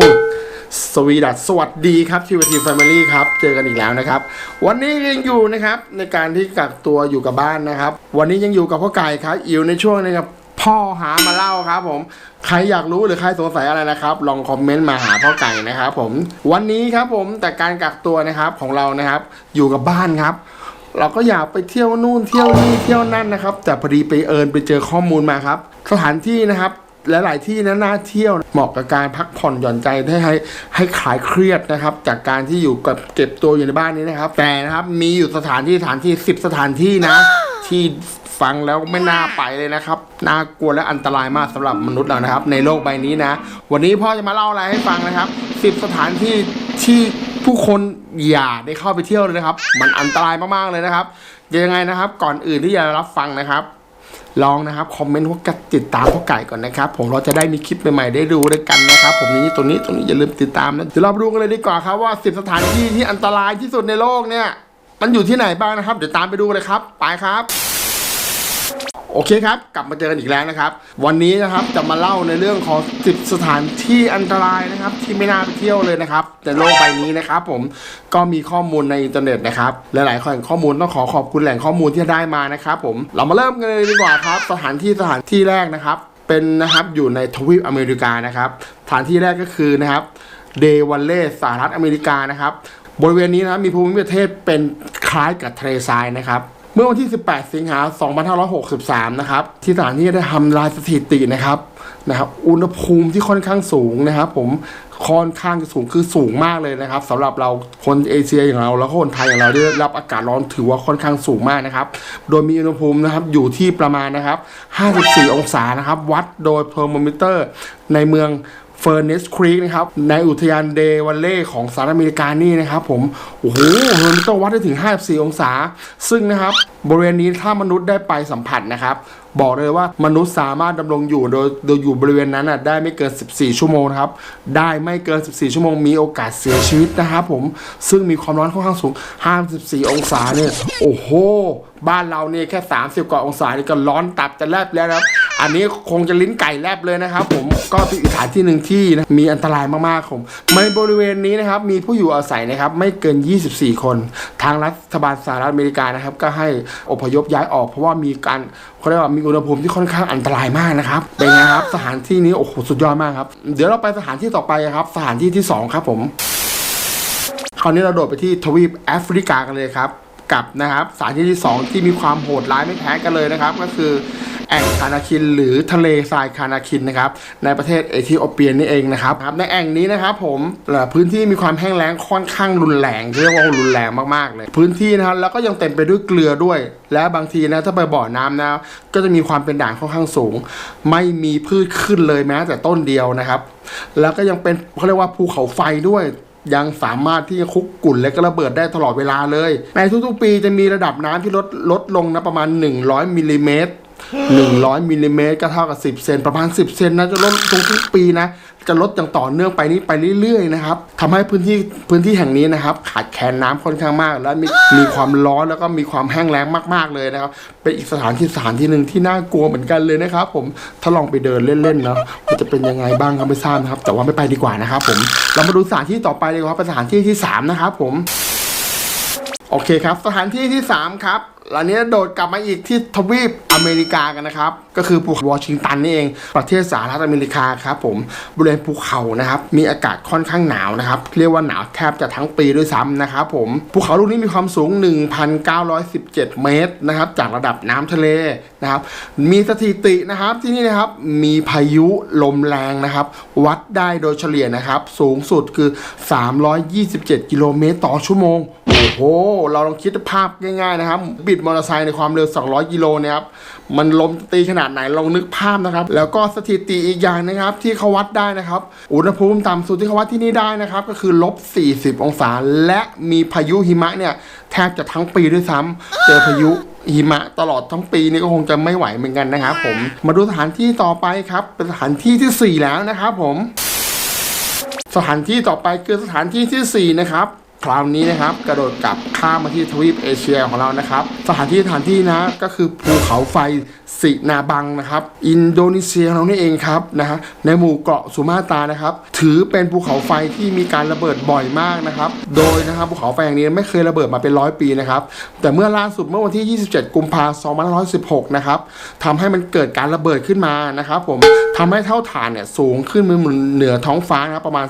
อ้สวีดัสสวัสดีครับทีวีทีแฟมิลี่ครับ เจอกันอีกแล้วนะครับ วันนี้ยังอยู่นะครับในการที่กักตัวอยู่กับบ้านนะครับ วันนี้ยังอยู่กับพ่อไก่ครับอยู่ในช่วงนะครับพ่อหามาเล่าครับผม ใครอยากรู้หรือใครสงสัยอะไรนะครับ ลองคอมเมนต์มาหาพ่อไก่นะครับผม วันนี้ครับผมแต่การกักตัวนะครับของเรานะครับ อยู่กับบ้านครับ เราก็อยากไปเที่ยวนู่นเที่ยวนี่เที่ยวนั่นนะครับ แต่พอดีไปเอิญไปเจอข้อมูลมาครับ สถานที่นะครับ หลายที่นะน่าเที่ยวเหมาะกับการพักผ่อนหย่อนใจให้ให้ให้คลายเครียดนะครับ จากการที่อยู่กับเก็บตัวอยู่ในบ้านนี้นะครับ แต่นะครับมีอยู่สถานที่สถานที่สิบสถานที่นะ ที่ฟังแล้วไม่น่าไปเลยนะครับ น่ากลัวและอันตรายมากสำหรับมนุษย์เรานะครับ ในโลกใบนี้นะ วันนี้พ่อจะมาเล่าอะไรให้ฟังนะครับสิบสถานที่ที่ผู้คนอย่าได้เข้าไปเที่ยวเลยนะครับ มันอันตรายมากๆเลยนะครับยังไงนะครับ ก่อนอื่นที่จะรับฟังนะครับ ลองนะครับคอมเมนต์ว่ากัดติดตามพ่อไก่ก่อนนะครับผมเราจะได้มีคลิปใหม่ๆได้ดูด้วยกันนะครับผมนี้ตัวนี้ตัวนี้อย่าลืมติดตามนะเดี๋ยวเราไปดูกันเลยดีกว่าครับว่า 10 สถานที่ที่อันตรายที่สุดในโลกเนี่ยมันอยู่ที่ไหนบ้างนะครับ เดี๋ยวตามไปดูเลยครับ ไปครับ โอเคครับ กลับมาเจอกันอีกแล้วนะครับ วันนี้นะครับจะมาเล่าในเรื่องของ 10 สถานที่อันตรายนะครับ ที่ไม่น่าไปเที่ยวเลยนะครับในโลกใบนี้นะครับผมก็มีข้อมูลในอินเทอร์เน็ตนะครับหลายๆแหล่งข้อมูลต้องขอขอบคุณแหล่งข้อมูลที่ได้มานะครับผมเรามาเริ่มกันเลยดีกว่าครับ สถานที่สถานที่แรกนะครับ เป็นนะครับอยู่ในทวีปอเมริกานะครับสถานที่แรกก็คือนะครับเดวัลเล่สหรัฐอเมริกานะครับ บริเวณนี้นะมีภูมิประเทศเป็นคล้ายกับทะเลทรายนะครับ มื่อวันที่ 18 สิงหา 2563 นะครับ ที่สถานที่ได้ทำลายสถิตินะครับนะครับ อุณหภูมิที่ค่อนข้างสูงนะครับ ผมค่อนข้างจะสูงคือสูงมากเลยนะครับสำหรับเราคนเอเชียอย่างเรา แล้วก็คนไทยอย่างเราได้รับอากาศร้อนถือว่าค่อนข้างสูงมากนะครับ โดยมีอุณหภูมินะครับอยู่ที่ประมาณนะครับ 54 องศานะครับ วัดโดยเทอร์โมมิเตอร์ในเมือง เฟอร์เนสครีกนะครับในอุทยานเดวัลเล่ของสหรัฐอเมริกานี่นะครับผม โอ้โหมันต้องวัดได้ถึง 54 องศา ซึ่งนะครับบริเวณนี้ถ้ามนุษย์ได้ไปสัมผัสนะครับ บอกเลยว่ามนุษย์สามารถดำรงอยู่โดยโดยอยู่บริเวณนั้นได้ไม่เกิน 14 ชั่วโมงนะครับ ได้ไม่เกิน 14 ชั่วโมงมีโอกาสเสียชีวิตนะครับผมซึ่งมีความร้อนค่อนข้างสูง 54 องศาเนี่ยโอ้โห บ้านเราเนี่ยแค่ 30 กว่าองศานี่ก็ร้อนตับจะแลบแล้วนะครับ อันนี้คงจะลิ้นไก่แลบเลยนะครับ ผมก็เป็นอีกสถานที่หนึ่งที่นะมีอันตรายมากๆผมในบริเวณนี้นะครับมีผู้อยู่อาศัยนะครับไม่เกิน 24 คน ทางรัฐบาลสหรัฐอเมริกานะครับก็ให้อพยพย้ายออกเพราะว่ามีการเขาเรียกว่ามีอุณหภูมิที่ค่อนข้างอันตรายมากนะครับเป็นไงครับสถานที่นี้โอ้โหสุดยอดมากครับเดี๋ยวเราไปสถานที่ต่อไปครับ สถานที่ที่สองครับผมคราวนี้เราโดดไปที่ทวีปแอฟริกากันเลยครับกับนะครับสถานที่ที่ 2 ที่มีความโหดร้ายไม่แพ้กันเลยนะครับ ก็คือ แอ่งคานาคิน หรือทะเลทรายคานาคินนะครับในประเทศเอธิโอเปียนี่เองนะครับครับในแอ่งนี้นะครับผมพื้นที่มีความแห้งแล้งค่อนข้างรุนแรงเรียกว่ารุนแรงมากๆเลย พื้นที่นะครับแล้วก็ยังเต็มไปด้วยเกลือด้วย และบางทีนะถ้าไปบ่อน้ำนะก็จะมีความเป็นด่างค่อนข้างสูง ไม่มีพืชขึ้นเลยแม้แต่ต้นเดียวนะครับ แล้วก็ยังเป็นเขาเรียกว่าภูเขาไฟด้วยยังสามารถที่จะคุกกุ่นและก็ระเบิดได้ตลอดเวลาเลย ในทุกๆปีจะมีระดับน้ำที่ลดลดลงนะประมาณ 100มิลลิเมตร 100มิลลิเมตรก็เท่ากับ 10 เซนประมาณ 10 เซนนะจะลดทุกๆปีนะ จะลดอย่างต่อเนื่องไปนี้ไปเรื่อยๆนะครับทำให้พื้นที่พื้นที่แห่งนี้นะครับ ขาดแคลนน้ำค่อนข้างมาก และมีมีความร้อนแล้วก็มีความแห้งแล้งมากๆเลยนะครับ เป็นอีกสถานที่สถานที่หนึ่งที่น่ากลัวเหมือนกันเลยนะครับ ผมถ้าลองไปเดินเล่นๆเนาะมันจะเป็นยังไงบ้างก็ไม่ทราบนะครับ แต่ว่าไม่ไปดีกว่านะครับผมเรามาดูสถานที่ต่อไปเลยครับเป็นสถานที่ที่สามนะครับผมโอเคครับ สถานที่ที่3ครับหลังนี้โดดกลับมาอีกที่ทวีปอเมริกากันนะครับ ก็คือภูเขาวอชิงตันนี่เอง ประเทศสหรัฐอเมริกาครับผมบริเวณภูเขานะครับ มีอากาศค่อนข้างหนาวนะครับ เรียกว่าหนาวแทบจะทั้งปีด้วยซ้ำนะครับผมภูเขาลูกนี้มีความสูง 1,917 เมตรนะครับ จากระดับน้ำทะเลนะครับ มีสถิตินะครับที่นี่นะครับมีพายุลมแรงนะครับ วัดได้โดยเฉลี่ยนะครับ สูงสุดคือ 327 กิโลเมตรต่อชั่วโมงโอ้โหเราลองคิดภาพง่าย ๆ นะครับบิดมอเตอร์ไซค์ในความเร็ว 200 กิโลนี่ยครับ มันลมตีขนาดไหนลองนึกภาพนะครับ แล้วก็สถิติอีกอย่างนะครับ ที่เขาวัดได้นะครับ อุณหภูมิต่ำสุดที่เขาวัดที่นี่ได้นะครับ ก็คือลบ 40 องศา และมีพายุหิมะเนี่ยแทบจะทั้งปีด้วยซ้ำเจอพายุหิมะตลอดทั้งปีนี่ก็คงจะไม่ไหวเหมือนกันนะครับผม มาดูสถานที่ต่อไปครับ เป็นสถานที่ที่สี่แล้วนะครับผม สถานที่ต่อไปคือสถานที่ที่ 4 นะครับ คราวนี้นะครับกระโดดกลับข้ามมาที่ทวีปเอเชียของเรานะครับ สถานที่สถานที่นะก็คือภูเขาไฟสินาบังนะครับ อินโดนีเซียของเรานี่เองครับนะฮะในหมู่เกาะสุมาตรานะครับ ถือเป็นภูเขาไฟที่มีการระเบิดบ่อยมากนะครับ โดยนะครับภูเขาไฟแห่างนี้ไม่เคยระเบิดมาเป็นร้อยปีนะครับ แต่เมื่อล่าสุดเมื่อวันที่ 27 กุมภาพันธ์2516 นะครับทำให้มันเกิดการระเบิดขึ้นมานะครับผมทำให้เท่าฐานเนี่ยสูงขึ้นมือเหนือท้องฟ้านะครับประมาณ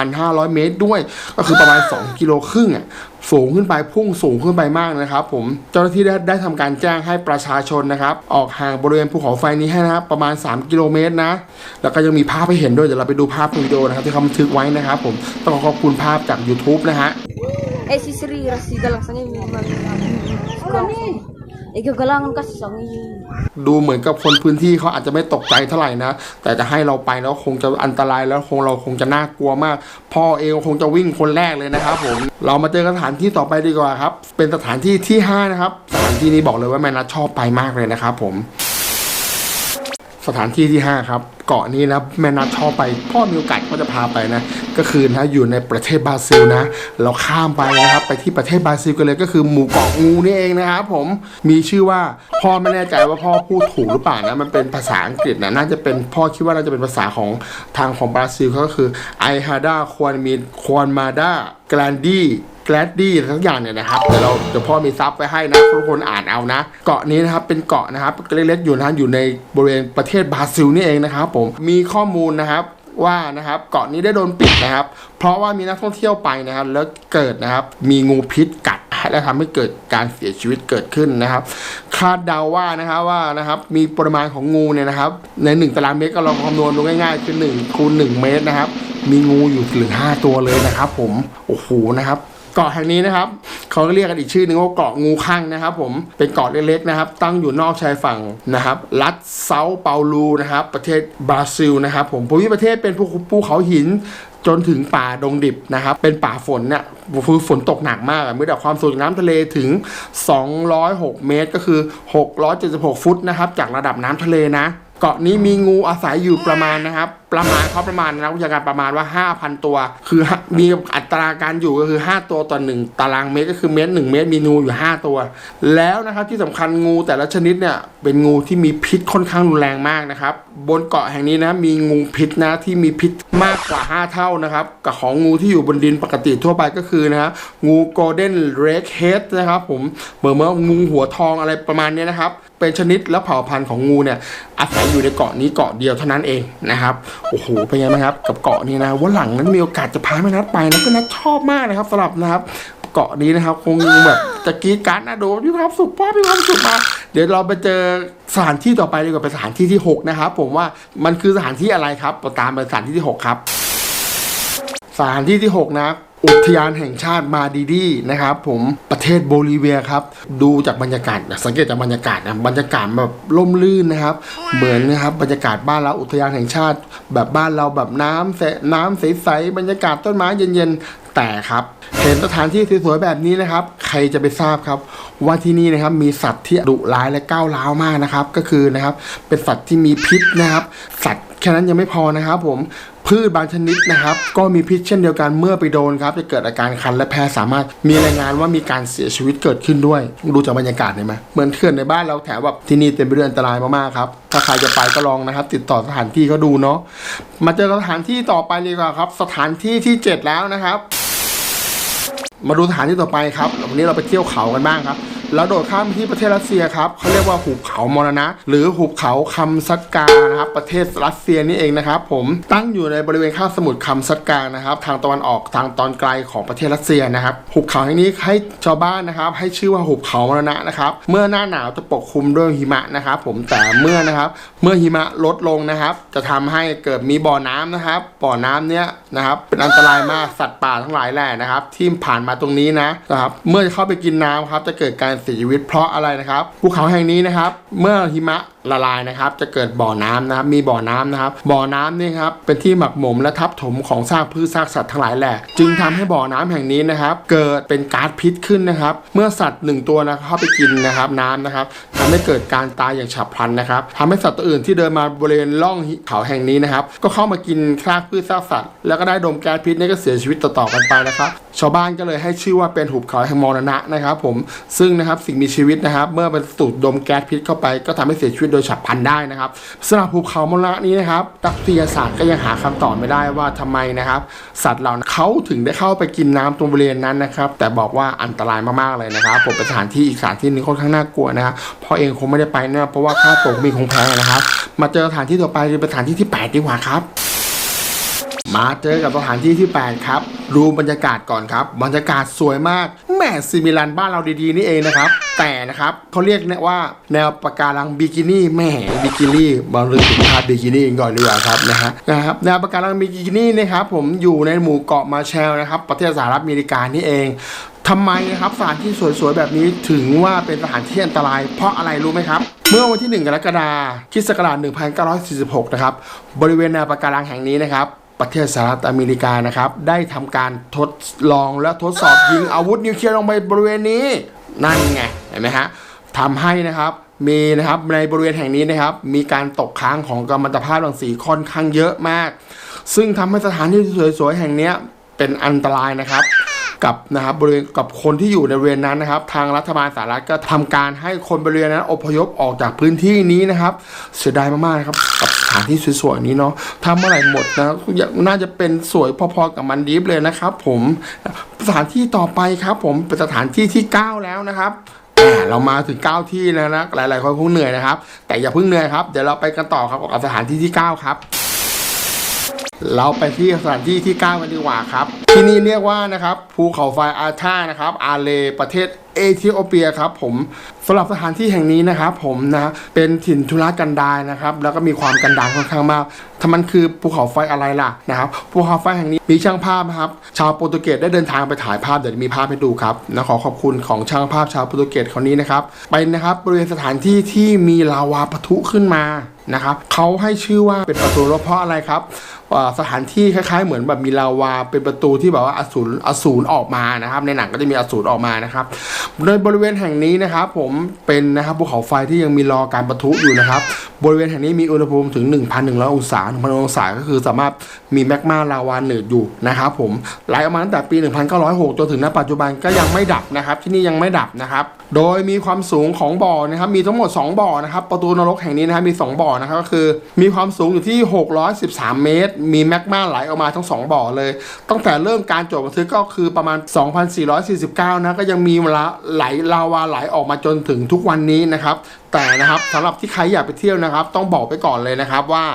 2,500 เมตรด้วย ก็คือประมาณ 2 กิโลลครึ่งอะสูงขึ้นไปพุ่งสูงขึ้นไปมากนะครับ ผมเจ้าหน้าที่ได้ได้ทำการแจ้งให้ประชาชนนะครับ ออกห่างบริเวณภูเขาไฟนี้ให้นะครับประมาณ 3 กิโลเมตรนะ แล้วก็ยังมีภาพให้เห็นด้วยเดี๋ยวเราไปดูภาพวิดีโอนะครับที่เขาบันทึกไว้นะครับ ผมต้องขอบคุณภาพจาก YouTube นะฮะ Eh si Sri Rasida lang sa niya yung Ikaw galangan kasi sa ngayon. ดูเหมือนกับคนพื้นที่เขาอาจจะไม่ตกใจเท่าไหร่นะ แต่จะให้เราไปแล้วคงจะอันตรายแล้วคงเราคงจะน่ากลัวมาก พ่อเองคงจะวิ่งคนแรกเลยนะครับผม เรามาเจอสถานที่ต่อไปดีกว่าครับ เป็นสถานที่ที่ 5 นะครับ สถานที่นี้บอกเลยว่าแม่นัทชอบไปมากเลยนะครับผม สถานที่ที่ 5 ครับ เกาะนี้นะแม่นัทชอบไปพ่อมีโอกาสก็จะพาไปนะก็คือนะอยู่ในประเทศบราซิลนะ เราข้ามไปนะครับไปที่ประเทศบราซิลกันเลยก็คือหมู่เกาะงูนี่เองนะครับผมมีชื่อว่าพ่อไม่แน่ใจว่าพ่อพูดถูกหรือเปล่านะมันเป็นภาษาอังกฤษนะน่าจะเป็นพ่อคิดว่าน่าจะเป็นภาษาของทางของบราซิลเขาก็คือไอฮาดาควอนมีควอนมาดากรนดีแกลดดี้ทั้งอย่างเนี่ยนะครับเดี๋ยวเราเดี๋ยวพ่อมีซับไว้ให้นะทุกคนอ่านเอานะ เกาะนี้นะครับเป็นเกาะนะครับเล็กๆอยู่นะอยู่ในบริเวณประเทศบราซิลนี่เองนะครับผมมีข้อมูลนะครับว่านะครับเกาะนี้ได้โดนปิดนะครับ เพราะว่ามีนักท่องเที่ยวไปนะครับ แล้วเกิดนะครับมีงูพิษกัดและทำให้เกิดการเสียชีวิตเกิดขึ้นนะครับ คาดเดาว่านะครับว่านะครับมีปริมาณของงูเนี่ยนะครับ ใน 1 ตารางเมตรก็ลองคำนวณดูง่ายๆคือ1คูณ1เมตรนะครับ มีงูอยู่ถึง5ตัวเลยนะครับ ผมโอ้โหนะครับ เกาะแห่งนี้นะครับเขาเรียกกันอีกชื่อหนึงว่าเกาะงูข้างนะครับ ผมเป็นเกาะเล็กๆนะครับ ตั้งอยู่นอกชายฝั่งนะครับรัฐเซาเปาลูนะครับ ประเทศบราซิลนะครับ ผมภูมิประเทศเป็นภูภูเขาหินจนถึงป่าดงดิบนะครับ เป็นป่าฝนเนี่ยคือฝนตกหนักมากอะมีแต่ความสูงน้ำทะเลถึง 206 เมตร ก็คือ 676 ฟุตนะครับ จากระดับน้ำทะเลนะ เกาะนี้มีงูอาศัยอยู่ประมาณนะครับ ประมาณเขาประมาณนักวิชาการประมาณว่า 5,000 ตัว คือมีอัตราการอยู่ก็คือ 5 ตัวต่อ1ตารางเมตรก็คือเมตร1เมตรมีงูอยู่ 5 ตัว แล้วนะครับที่สำคัญงูแต่ละชนิดเนี่ยเป็นงูที่มีพิษค่อนข้างรุนแรงมากนะครับ บนเกาะแห่งนี้นะมีงูพิษนะที่มีพิษมากกว่า 5 เท่านะครับกับของงูที่อยู่บนดินปกติทั่วไปก็คือนะฮะงูโกลเด้นเรดเฮดนะครับผมเหมือนเมื่องูหัวทองอะไรประมาณนี้นะครับเป็นชนิดและเผ่าพันธุ์ของงูเนี่ยอาศัยอยู่ในเกาะนี้เกาะเดียวเท่านั้นเองนะครับโอ้โหเป็นไงบ้างครับกับเกาะนี้นะวันหลังนั้นมีโอกาสจะพาแม่นัดไปนะก็นัดชอบมากนะครับสำหรับนะครับเกาะนี้นะครับ คงแบบจะกีดกรารนะดูมีความสุขพ่อมีความสุขมา เดี๋ยวเราไปเจอสถานที่ต่อไปดีกว่าเป็นสถานที่ที่หกนะครับ ผมว่ามันคือสถานที่อะไรครับตามไปสถานที่ที่หกครับ สถานที่ที่ 6 นะ อุทยานแห่งชาติมาดีดีนะครับ ผมประเทศโบลิเวียครับ ดูจากบรรยากาศสังเกตจากบรรยากาศนะบรรยากาศแบบร่มรื่นนะครับ เหมือนนะครับบรรยากาศบ้านเราอุทยานแห่งชาติ แบบบ้านเราแบบน้ำใสน้ำใสๆบรรยากาศต้นไม้เย็นๆ แต่ครับ เห็นสถานที่สวยๆแบบนี้นะครับ ใครจะไปทราบครับ ว่าที่นี่นะครับมีสัตว์ที่ดุร้ายและก้าวร้าวมากนะครับ ก็คือนะครับเป็นสัตว์ที่มีพิษนะครับ สัตว์แค่นั้นยังไม่พอนะครับ ผม พืชบางชนิดนะครับ ก็มีพิษเช่นเดียวกันเมื่อไปโดนครับจะเกิดอาการคันและแพ้สามารถมีรายงานว่ามีการเสียชีวิตเกิดขึ้นด้วยดูจากบรรยากาศเห็นไหมเหมือนเขื่อนในบ้านเราแถวแบบที่นี่เต็มไปด้วยอันตรายมากๆครับถ้าใครจะไปก็ลองนะครับ ติดต่อสถานที่ก็ดูเนาะมาเจอสถานที่ต่อไปดีกว่าครับ สถานที่ที่เจ็ดแล้วนะครับ มาดูสถานที่ต่อไปครับวันนี้เราไปเที่ยวเขากันบ้างครับ เราโดดข้ามที่ประเทศรัสเซียครับเขาเรียกว่าหุบเขามรณะ หรือหุบเขาคัมซัตกานะครับประเทศรัสเซียนี่เองนะครับผมตั้งอยู่ในบริเวณคาบสมุทรคัมซัตกานะครับทางตะวันออกทางตอนไกลของประเทศรัสเซียนะครับหุบเขาแห่งนี้ให้ชาวบ้านนะครับให้ชื่อว่าหุบเขามรณะนะครับเมื่อหน้าหนาวจะปกคลุมด้วยหิมะนะครับผมแต่เมื่อนะครับเมื่อหิมะลดลงนะครับ จะทำให้เกิดมีบ่อน้ำนะครับบ่อน้ำเนี้ยนะครับเป็นอันตรายมากสัตว์ป่าทั้งหลายแหล่นะครับ ที่ผ่านมาตรงนี้นะนะครับเมื่อจะเข้าไปกินน้ำครับจะเกิดการเสียชีวิตเพราะอะไรนะครับภูเขาแห่งนี้นะครับ เมื่อหิมะละลายนะครับ จะเกิดบ่อน้ำนะครับ มีบ่อน้ำนะครับ บ่อน้ำนี่ครับ เป็นที่หมักหมมและทับถมของซากพืชซากสัตว์ทั้งหลายแหละ จึงทำให้บ่อน้ำแห่งนี้นะครับ เกิดเป็นก๊าซพิษขึ้นนะครับ เมื่อสัตว์หนึ่งตัวนะครับเข้าไปกินนะครับน้ำนะครับทำให้เกิดการตายอย่างฉับพลันนะครับทำให้สัตว์ตัวอื่นที่เดินมาบริเวณร่องเขาแห่งนี้นะครับ ก็เข้ามากินซากพืชซากสัตว์ แล้วก็ได้ดมแก๊สพิษนี่ก็เสียชีวิตต่อๆกันไปนะครับ ชาวบ้านก็เลยให้ชื่อว่าเป็นหุบเขาแห่งมรณะนะครับ ผม ซึ่งนะครับสิ่งมีชีวิตนะครับ เมื่อเป็นสูดดมแก๊สพิษเข้าไปก็ทำให้เสียชีวิตโดยฉับพลันได้นะครับสำหรับภูเขามรณะนี้นะครับนักวิทยาศาสตร์ก็ยังหาคำตอบไม่ได้ว่าทำไมนะครับ สัตว์เหล่านั้นเขาถึงได้เข้าไปกินน้ำตรงบริเวณนั้นนะครับ แต่บอกว่าอันตรายมากๆเลยนะครับผมเป็นสถานที่อีกสถานที่หนึงค่อนข้างน่ากลัวนะครับเพราะเองคงไม่ได้ไปนะเพราะว่าค่าตั๋วมีคงแพงนะครับ มาเจอสถานที่ต่อไปเป็นสถานที่ที่แปดดีกว่าครับ มาเจอกับสถานที่ที่ 8 ครับ ดูบรรยากาศก่อนครับ บรรยากาศสวยมากแหม่ซิมิลันบ้านเราดีๆนี่เองนะครับ แต่นะครับเขาเรียกเนี่ยว่าแนวปะการังบิกินี่แหม่บิกินี่บางเรื่องถึงภาพบิกินี่ก่อนดีกว่าครับนะฮะนะครับแนวปะการังบิกินี่นะครับผมอยู่ในหมู่เกาะมาแชลนะครับประเทศสหรัฐอเมริกานี่เองทำไมนะครับสถานที่สวยๆ แบบนี้ถึงว่าเป็นสถานที่อันตราย เพราะอะไรรู้ไหมครับ เมื่อวันที่ 1 กรกฎาคมคศักราช1946 นะครับ บริเวณแนวปะการังแห่งนี้นะครับ ประเทศสหรัฐอเมริกานะครับ ได้ทำการทดลองและทดสอบยิงอาวุธนิวเคลียร์ลงไปบริเวณนี้ นั่นไงเห็นไหมฮะทำให้นะครับมีนะครับในบริเวณแห่งนี้นะครับ มีการตกค้างของกัมมันตภาพรังสีค่อนข้างเยอะมาก ซึ่งทำให้สถานที่สวยๆแห่งนี้เป็นอันตรายนะครับกับนะครับบริเวณกับคนที่อยู่ในบริเวณนั้นนะครับ ทางรัฐบาลสหรัฐก็ทำการให้คนบริเวณนั้นอพยพออกจากพื้นที่นี้นะครับ เสียดายมากๆนะครับกับ สถานที่สวยๆนี้เนาะทำเมื่อไหร่หมดนะน่าจะเป็นสวยพอๆกับมันดีฟเลยนะครับ ผมสถานที่ต่อไปครับ ผมเป็นสถานที่ที่ 9 แล้วนะครับเรามาถึง 9 ที่แล้วนะหลายๆคนคงเหนื่อยนะครับ แต่อย่าเพิ่งเหนื่อยครับ เดี๋ยวเราไปกันต่อครับกับสถานที่ที่ 9 ครับ เราไปที่สถานที่ที่ 9 กันดีกว่าครับ ที่นี่เรียกว่านะครับภูเขาไฟอาธานะครับ อาเลประเทศ เอธิโอเปียครับผมสำหรับสถานที่แห่งนี้นะครับผมนะเป็นถิ่นทุรกันดารนะครับ แล้วก็มีความกันดารค่อนข้างมากถ้ามันคือภูเขาไฟอะไรล่ะนะครับภูเขาไฟแห่งนี้มีช่างภาพนะครับ ชาวโปรตุเกสได้เดินทางไปถ่ายภาพเดี๋ยวมีภาพให้ดูครับนะขอขอบคุณของช่างภาพชาวโปรตุเกสคนนี้นะครับเป็นะครับบริเวณสถานที่ที่มีลาวาปะทุขึ้นมานะครับเขาให้ชื่อว่าเป็นประตูรบเพราะอะไรครับสถานที่คล้ายๆ เหมือนแบบมีลาวาเป็นประตูที่แบบว่าอสูรอสูรออกมานะครับ ในหนังก็จะมีอสูรออกมานะครับโดยบริเวณแห่งนี้นะครับผมเป็นนะครับภูเขาไฟที่ยังมีรอการประทุอยู่นะครับ บริเวณแห่งนี้มีอุณหภูมิถึง 1,100 องศา1,000องศาก็คือสามารถมีแมกมาลาวาหนืดอยู่นะครับผมไหลออกมาตั้งแต่ปี 1906จนถึงณปัจจุบันก็ยังไม่ดับนะครับ ที่นี่ยังไม่ดับนะครับ โดยมีความสูงของบ่อนะครับมีทั้งหมด 2 บ่อนะครับประตูนรกแห่งนี้นะครับมี 2 บ่อนะครับก็คือ มีความสูงอยู่ที่ 613 เมตร มีแมกมาไหลออกมาทั้ง 2 บ่อเลย ตั้งแต่เริ่มการจดบันทึกก็คือประมาณ 2,449 นะก็ยังมีเวลาไหลลาวาไหลออกมาจนถึงทุกวันนี้นะครับ แต่นะครับสำหรับที่ใครอยากไปเที่ยวนะครับ ต้องบอกไปก่อนเลยนะครับว่า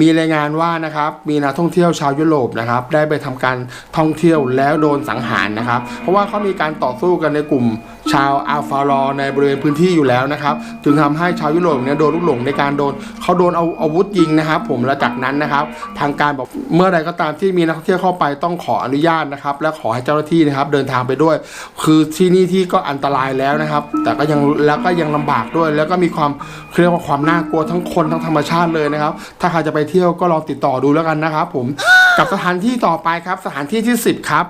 มีรายงานว่านะครับมีนักท่องเที่ยวชาวยุโรปนะครับได้ไปทำการท่องเที่ยวแล้วโดนสังหารนะครับ เพราะว่าเขามีการต่อสู้กันในกลุ่ม ชาวอัลฟารอในบริเวณพื้นที่อยู่แล้วนะครับจึงทำให้ชาวยุโรปเนี่ยโดนลูกหลงในการโดนเขาโดนเอาอาวุธยิงนะครับ ผมและจากนั้นนะครับ ทางการบอกเมื่อใดก็ตามที่มีนักท่องเที่ยวเข้าไปต้องขออนุญาตนะครับ และขอให้เจ้าหน้าที่นะครับ เดินทางไปด้วย คือที่นี่ที่ก็อันตรายแล้วนะครับ แต่ก็ยังแล้วก็ยังลำบากด้วย แล้วก็มีความเรียกว่าความน่ากลัวทั้งคนทั้งธรรมชาติเลยนะครับ ถ้าใครจะไปเที่ยวก็ลองติดต่อดูแล้วกันนะครับ ผมกับสถานที่ต่อไปครับ สถานที่ที่ 10 ครับ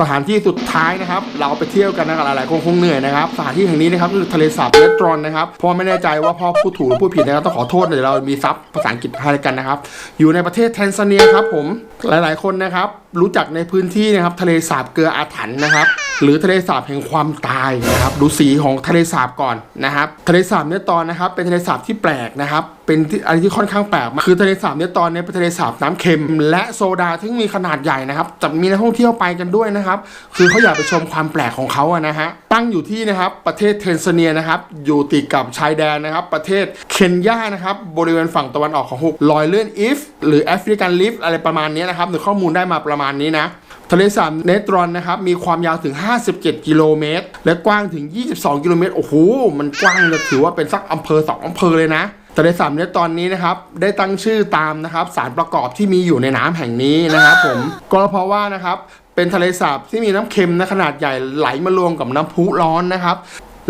สถานที่สุดท้ายนะครับ เราไปเที่ยวกันนะครับหลายๆคนคงเหนื่อยนะครับสถานที่แห่งนี้นะครับคือทะเลสาบเลตรอนนะครับพ่อไม่แน่ใจว่าพ่อพูดถูกหรือพูดผิดนะครับต้องขอโทษเดี๋ยวเรามีซับภาษาอังกฤษให้กันนะครับ อยู่ในประเทศแทนซาเนียครับผมหลายๆคนนะครับ รู้จักในพื้นที่นะครับทะเลสาบเกลืออาถรรพ์นะครับ หรือทะเลสาบแห่งความตายนะครับดูสีของทะเลสาบก่อนนะครับ ทะเลสาบเนื้อตอนนะครับ เป็นทะเลสาบที่แปลกนะครับ เป็นอะไรที่ค่อนข้างแปลกคือทะเลสาบเนตอนเนี้เป็นทะเลสาบน้ำเค็ม และโซดาที่มีขนาดใหญ่นะครับจะมีนักท่องเที่ยวไปกันด้วยนะครับ คือเขาอยากไปชมความแปลกของเขาอะนะฮะ ตั้งอยู่ที่นะครับประเทศเทนซาเนียนะครับอยู่ติดกับชายแดนนะครับประเทศเคนยานะครับบริเวณฝั่งตะวันออกของหุบลอยเลื่อนอีฟหรือแอฟริกันลิฟอะไรประมาณนี้นะครับหรือข้อมูลได้มาประมาณนี้นะทะเลสาบเนตรอนนะครับมีความยาวถึง 57 กิโลเมตร และกว้างถึง 22 กิโลเมตรโอ้โหมันกว้างเลยถือว่าเป็นสักอำเภอสองอำเภอเลยนะทะเลสาบเนตรอนนี้นะครับได้ตั้งชื่อตามนะครับสารประกอบที่มีอยู่ในน้ำแห่งนี้นะครับผมก็เพราะว่านะครับ เป็นทะเลสาบที่มีน้ำเค็มนะขนาดใหญ่ไหลมารวมกับน้ำพุร้อนนะครับ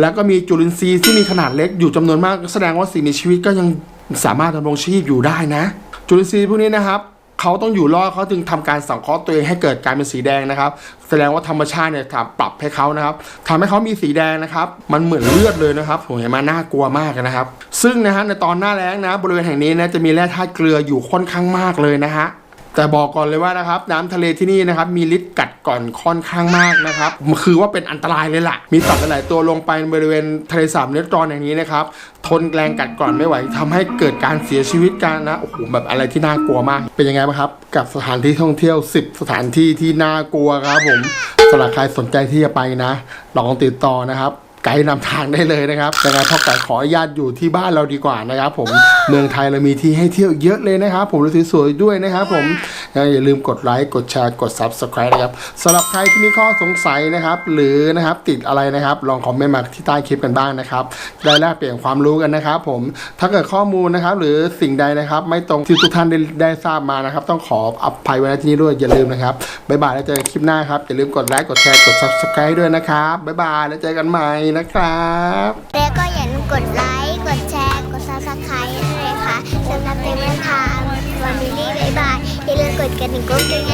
แล้วก็มีจุลินทรีย์ที่มีขนาดเล็กอยู่จำนวนมากแสดงว่าสิ่งมีชีวิตก็ยังสามารถดำรงชีพอยู่ได้นะ จุลินทรีย์พวกนี้นะครับเขาต้องอยู่รอดเขาจึงทำการสังเคราะห์ตัวเองให้เกิดการเป็นสีแดงนะครับ แสดงว่าธรรมชาติเนี่ยปรับให้เขานะครับทำให้เขามีสีแดงนะครับ มันเหมือนเลือดเลยนะครับผมเห็นมาน่ากลัวมากนะครับ ซึ่งนะฮะในตอนหน้าแล้งนะบริเวณแห่งนี้นะจะมีแร่ธาตุเกลืออยู่ค่อนข้างมากเลยนะฮะ แต่บอกก่อนเลยว่านะครับน้ำทะเลที่นี่นะครับมีฤทธิ์กัดก่อนค่อนข้างมากนะครับคือว่าเป็นอันตรายเลยล่ะ มีสัตว์หลายตัวลงไปบริเวณทะเลสาบเนตรอนอย่างนี้นะครับทนแรงกัดก่อนไม่ไหวทำให้เกิดการเสียชีวิตกันนะโอ้โหแบบอะไรที่น่ากลัวมาก เป็นยังไงบ้างครับ กับสถานที่ท่องเที่ยว 10 สถานที่ที่น่ากลัวครับผมสำหรับใครสนใจที่จะไปนะ ลองติดต่อนะครับ ไกด์นำทางได้เลยนะครับยังไงพ่อไก่ขออนุญาตอยู่ที่บ้านเราดีกว่านะครับผมเมืองไทยเรามีที่ให้เที่ยวเยอะเลยนะครับ ผมรู้สวยๆด้วยนะครับผมอย่าลืมกดไลค์กดแชร์กด subscribe นะครับสำหรับใครที่มีข้อสงสัยนะครับ หรือนะครับติดอะไรนะครับ ลองคอมเมนต์มาที่ใต้คลิปกันบ้างนะครับได้แลกเปลี่ยนความรู้กันนะครับ ผมถ้าเกิดข้อมูลนะครับ หรือสิ่งใดนะครับ ไม่ตรงที่ทุกท่านได้ได้ทราบมานะครับ ต้องขออภัยไว้ณที่นี้ด้วยอย่าลืมนะครับบ๊ายบายแล้วเจอกันคลิปหน้าครับอย่าลืมกดไลค์กดแชร์กด subscribe ด้วยนะครับบ๊ายบายแล้วเจอกันใหม่นะครับ แล้วก็อย่าลืมกดไลค์ กดแชร์ กดซับสไครต์ด้วยนะคะสำหรับเพลงทางวันนี้บ๊ายบายอย่าลืมกดกระดิ่งกุ้งกิ้งด้วย